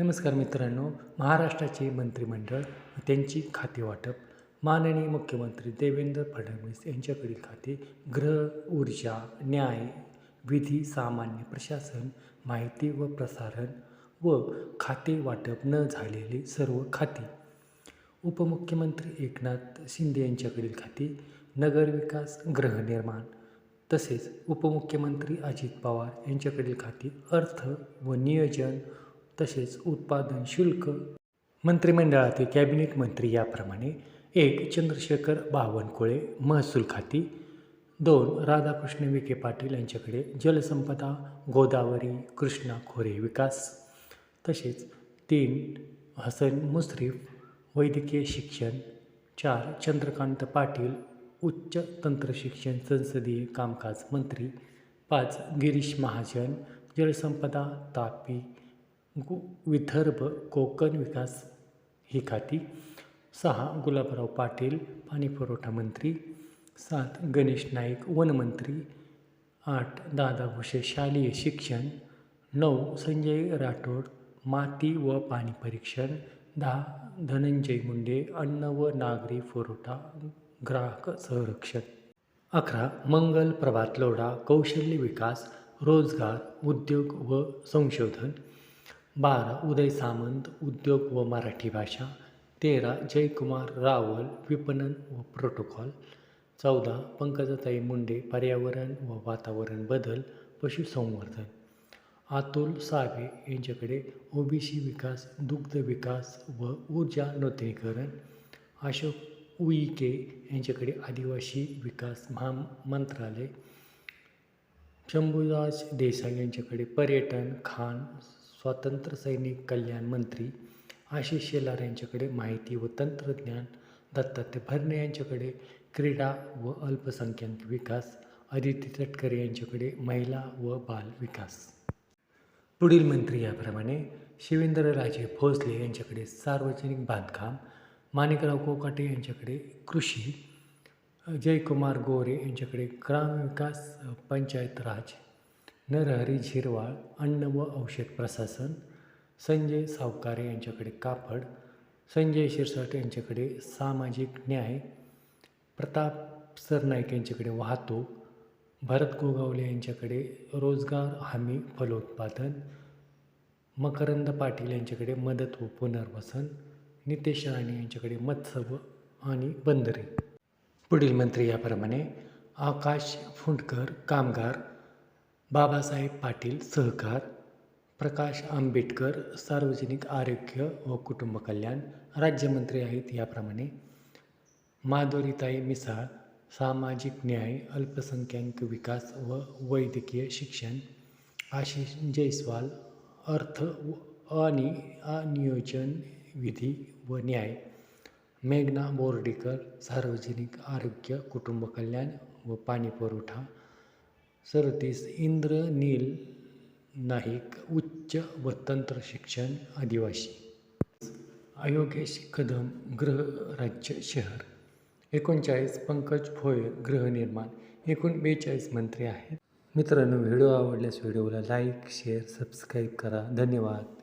नमस्कार मित्रांनो महाराष्ट्राचे मंत्रिमंडळ त्यांची खाते वाटप. माननीय मुख्यमंत्री देवेंद्र फडणवीस यांच्याकडील खाते गृह ऊर्जा न्याय विधी सामान्य प्रशासन माहिती व प्रसारण व खाते वाटप न झालेली सर्व खाती. उपमुख्यमंत्री एकनाथ शिंदे यांच्याकडील खाते नगरविकास गृहनिर्माण तसेच उपमुख्यमंत्री अजित पवार यांच्याकडील खाती अर्थ व नियोजन तसेच उत्पादन शुल्क मंत्रिमंडळातील कॅबिनेट मंत्री याप्रमाणे एक चंद्रशेखर बावनकुळे महसूल खाती दोन राधाकृष्ण विखे पाटील यांच्याकडे जलसंपदा गोदावरी कृष्णा खोरे विकास तसेच तीन हसन मुश्रीफ वैद्यकीय शिक्षण चार चंद्रकांत पाटील उच्च तंत्रशिक्षण संसदीय कामकाज मंत्री पाच गिरीश महाजन जलसंपदा तापी गु विदर्भ कोकण विकास ही खाती. सहा गुलाबराव पाटील पाणीपुरवठा मंत्री. सात गणेश नाईक वनमंत्री आठ दादा भुसे शालेय शिक्षण. नऊ संजय राठोड माती व पाणी परीक्षण. दहा धनंजय मुंडे अन्न व नागरी पुरवठा ग्राहक संरक्षण. अकरा मंगल प्रभात लोढा कौशल्य विकास रोजगार उद्योग व संशोधन. बारा उदय सामंत उद्योग व मराठी भाषा तेरा जयकुमार रावल विपणन व प्रोटोकॉल चौदा पंकजाताई मुंडे पर्यावरण व वातावरण बदल पशुसंवर्धन. अतुल सावे यांच्याकडे ओबीसी विकास दुग्ध विकास व ऊर्जा नूतनीकरण अशोक उईके यांच्याकडे आदिवासी विकास महा मंत्रालय शंभूदास देसाई यांच्याकडे पर्यटन खान स्वातंत्र्य सैनिक कल्याण मंत्री आशिष शेलार यांच्याकडे माहिती व तंत्रज्ञान दत्तात्रय भरणे यांच्याकडे क्रीडा व अल्पसंख्याक विकास आदित्य तटकरे यांच्याकडे महिला व बाल विकास. पुढील मंत्री याप्रमाणे शिवेंद्रराजे भोसले यांच्याकडे सार्वजनिक बांधकाम माणिकराव कोकाटे यांच्याकडे कृषी जयकुमार गोरे यांच्याकडे ग्रामविकास पंचायत राज नरहरी झिरवाळ अन्न व औषध प्रशासन संजय सावकारे यांच्याकडे कापड संजय शिरसाट यांच्याकडे सामाजिक न्याय प्रताप सरनाईक यांच्याकडे वाहतूक भरत गोगावले यांच्याकडे रोजगार हमी फलोत्पादन मकरंद पाटील यांच्याकडे मदत व पुनर्वसन नितेश राणे यांच्याकडे मत्स्य आणि बंदरे. पुढील मंत्री याप्रमाणे आकाश फुंडकर कामगार बाबासाहेब पाटील सहकार प्रकाश आंबेडकर सार्वजनिक आरोग्य व कुटुंब कल्याण राज्यमंत्री आहेत याप्रमाणे. माधुरीताई मिसाळ सामाजिक न्याय अल्पसंख्याक विकास व वैद्यकीय शिक्षण आशिष जयस्वाल अर्थ व आणि नियोजन विधी व न्याय मेघना बोर्डीकर सार्वजनिक आरोग्य कुटुंब कल्याण व पाणी पुरवठा सरतीस इंद्रनील नाईक उच्च व तंत्र शिक्षण आदिवासी. अयोगेश कदम गृह राज्य शहर. एकोणचाळीस पंकज फोय गृहनिर्माण एकूण बेचाळीस मंत्री आहेत. मित्रांनो व्हिडिओ आवडल्यास व्हिडिओला लाईक शेअर सबस्क्राईब करा. धन्यवाद.